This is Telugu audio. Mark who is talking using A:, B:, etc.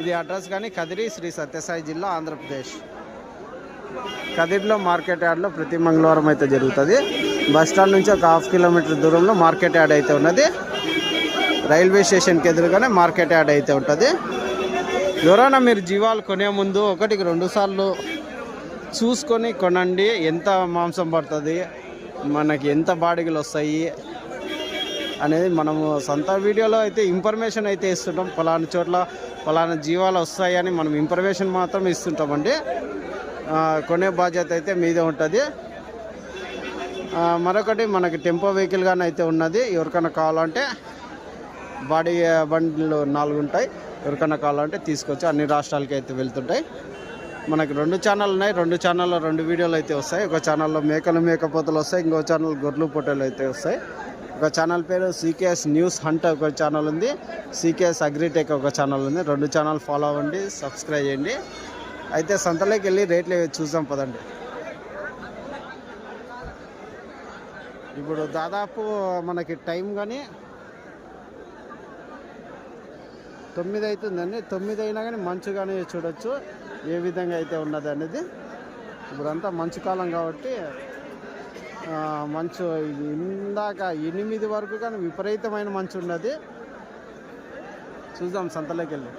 A: ఇది అడ్రస్ కానీ కదిరి శ్రీ సత్యసాయి జిల్లా ఆంధ్రప్రదేశ్. కదిరిలో మార్కెట్ యార్డ్లో ప్రతి మంగళవారం అయితే జరుగుతుంది. బస్ స్టాండ్ నుంచి ఒక హాఫ్ కిలోమీటర్ దూరంలో మార్కెట్ యార్డ్ అయితే ఉన్నది. రైల్వే స్టేషన్కి ఎదురుగానే మార్కెట్ యార్డ్ అయితే ఉంటుంది. ఎవరైనా మీరు జీవాలు కొనే ముందు ఒకటికి రెండు సార్లు చూసుకొని కొనండి. ఎంత మాంసం పడుతుంది మనకి ఎంత బాడిగలు వస్తాయి అనేది మనము సొంత వీడియోలో అయితే ఇన్ఫర్మేషన్ అయితే ఇస్తుంటాం. ఫలానా చోట్ల ఫలానా జీవాలు వస్తాయని మనం ఇన్ఫర్మేషన్ మాత్రం ఇస్తుంటామండి కొనే బాధ్యత అయితే మీదే ఉంటుంది. మరొకటి మనకి టెంపో వెహికల్ కానీ అయితే ఉన్నది. ఎవరికైనా కావాలంటే బాడీ బండ్లు నాలుగు ఉంటాయి. ఎవరికైనా కావాలంటే తీసుకొచ్చి అన్ని రాష్ట్రాలకి అయితే వెళ్తుంటాయి. మనకి రెండు ఛానల్ ఉన్నాయి. రెండు ఛానల్లో రెండు వీడియోలు అయితే వస్తాయి. ఒక ఛానల్లో మేకలు మేకపోతలు వస్తాయి. ఇంకో ఛానల్ గొర్రెలు పొట్టలు అయితే వస్తాయి. ఒక ఛానల్ పేరు సీకేఎస్ న్యూస్ హంట్ ఒక ఛానల్ ఉంది. సీకేఎస్ అగ్రిటెక్ ఒక ఛానల్ ఉంది. రెండు ఛానల్ ఫాలో అవ్వండి సబ్స్క్రైబ్ చేయండి. అయితే సంతలోకి వెళ్ళి రేట్లు చూసాం పదండి. ఇప్పుడు దాదాపు మనకి టైం కానీ తొమ్మిది అవుతుందండి తొమ్మిది అయినా కానీ మంచు కానీ చూడొచ్చు. ఏ విధంగా అయితే ఉన్నది అనేది ఇప్పుడంతా మంచు కాలం కాబట్టి మంచు ఇందాక ఎనిమిది వరకు కానీ విపరీతమైన మంచు ఉన్నది. చూద్దాం సంతలోకి వెళ్ళి